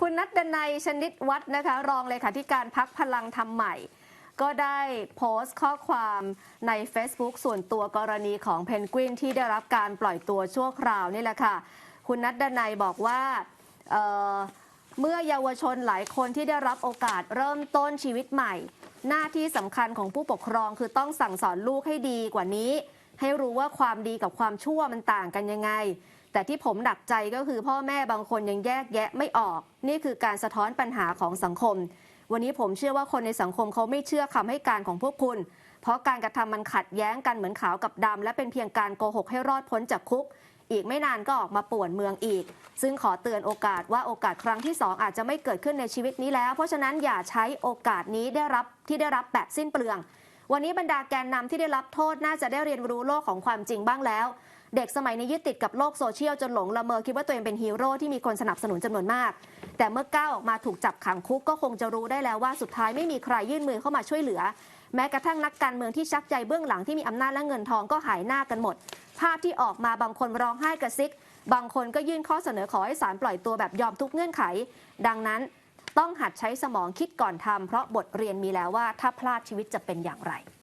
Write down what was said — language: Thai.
คุณนัทดนัยชนิดวัฒน์นะคะ รองเลขาธิการพักพลังธรรมใหม่ ก็ได้โพสต์ข้อความใน Facebook ส่วนตัวกรณีของเพนกวินที่ได้รับการปล่อยตัวชั่วคราวนี่แหละค่ะ คุณนัทดนัยบอกว่าเเมื่อเยาวชนหลายคนที่ได้รับโอกาสเริ่มต้นชีวิตใหม่ หน้าที่สำคัญของผู้ปกครองคือต้องสั่งสอนลูกให้ดีกว่านี้ ให้รู้ว่าความดีกับความชั่วมันต่างกันยังไง แต่ที่ผมหนักใจก็คือพ่อแม่บางคนยังแยกแยะไม่ออก นี่คือการสะท้อนปัญหาของสังคม วันนี้ผมเชื่อว่าคนในสังคมเขาไม่เชื่อคำให้การของพวกคุณ เพราะการกระทำมันขัดแย้งกันเหมือนขาวกับดำและเป็นเพียงการโกหกให้รอดพ้นจากคุก อีกไม่นานก็ออกมาป่วนเมืองอีก ซึ่งขอเตือนโอกาสว่าโอกาสครั้งที่สองอาจจะไม่เกิดขึ้นในชีวิตนี้แล้ว เพราะฉะนั้นอย่าใช้โอกาสนี้ได้รับที่ได้รับแบบสิ้นเปลือง วันนี้บรรดาแกนนำที่ได้รับโทษน่าจะได้เรียนรู้โลกของความจริงบ้างแล้ว เด็กสมัยนี้ยึดติดกับโลกโซเชียลจนหลงละเมอคิดว่าตัวเองเป็นฮีโร่ที่มีคนสนับสนุนจำนวนมาก แต่เมื่อก้าวออกมาถูกจับขังคุกก็คงจะรู้ได้แล้วว่าสุดท้ายไม่มีใครยื่นมือเข้ามาช่วยเหลือ แม้กระทั่งนักการเมืองที่ชักใจเบื้องหลังที่มีอำนาจและเงินทองก็หายหน้ากันหมด ภาพที่ออกมาบางคนร้องไห้กระซิก บางคนก็ยื่นข้อเสนอขอให้ศาลปล่อยตัวแบบยอมทุกเงื่อนไข ดังนั้นต้องหัดใช้สมองคิดก่อนทำเพราะบทเรียนมีแล้วว่าถ้าพลาดชีวิตจะเป็นอย่างไร